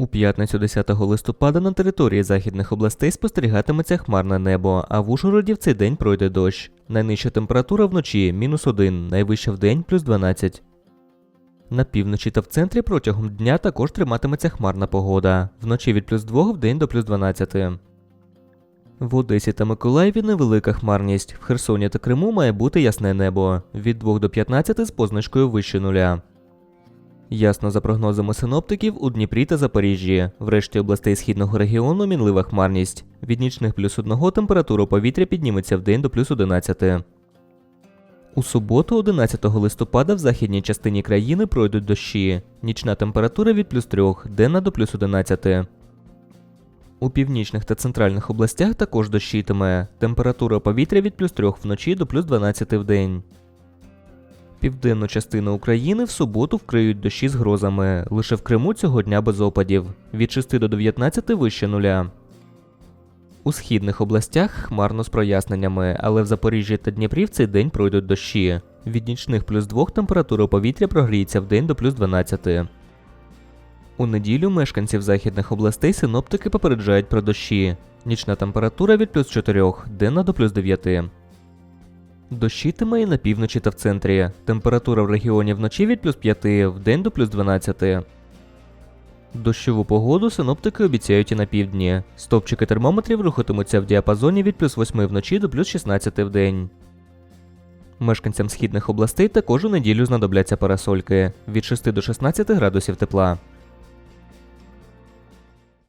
У п'ятницю 10 листопада на території західних областей спостерігатиметься хмарне небо, а в Ужгороді в цей день пройде дощ. Найнижча температура вночі мінус 1, найвища вдень плюс 12. На півночі та в центрі протягом дня також триматиметься хмарна погода. Вночі від плюс 2 вдень до плюс 12. В Одесі та Миколаєві невелика хмарність. В Херсоні та Криму має бути ясне небо. Від 2 до 15 з позначкою вище нуля. Ясно за прогнозами синоптиків у Дніпрі та Запоріжжі. В решті областей східного регіону мінлива хмарність. Від нічних плюс 1 температура повітря підніметься в день до плюс 11. У суботу, 11 листопада, в західній частині країни пройдуть дощі. Нічна температура від плюс 3, денна до плюс 11. У північних та центральних областях також дощитиме. Температура повітря від плюс 3 вночі до плюс 12 в день. Південну частину України в суботу вкриють дощі з грозами. Лише в Криму цього дня без опадів. Від 6 до 19 вище нуля. У східних областях хмарно з проясненнями, але в Запоріжжі та Дніпрі в цей день пройдуть дощі. Від нічних плюс 2 температура повітря прогріється в день до плюс 12. У неділю мешканців західних областей синоптики попереджають про дощі. Нічна температура від плюс 4, денна до плюс 9. Дощитиме і на півночі та в центрі. Температура в регіоні вночі від плюс 5, в день до плюс 12. Дощову погоду синоптики обіцяють і на півдні. Стопчики термометрів рухатимуться в діапазоні від плюс 8 вночі до плюс 16 в день. Мешканцям східних областей також у неділю знадобляться парасольки від 6 до 16 градусів тепла.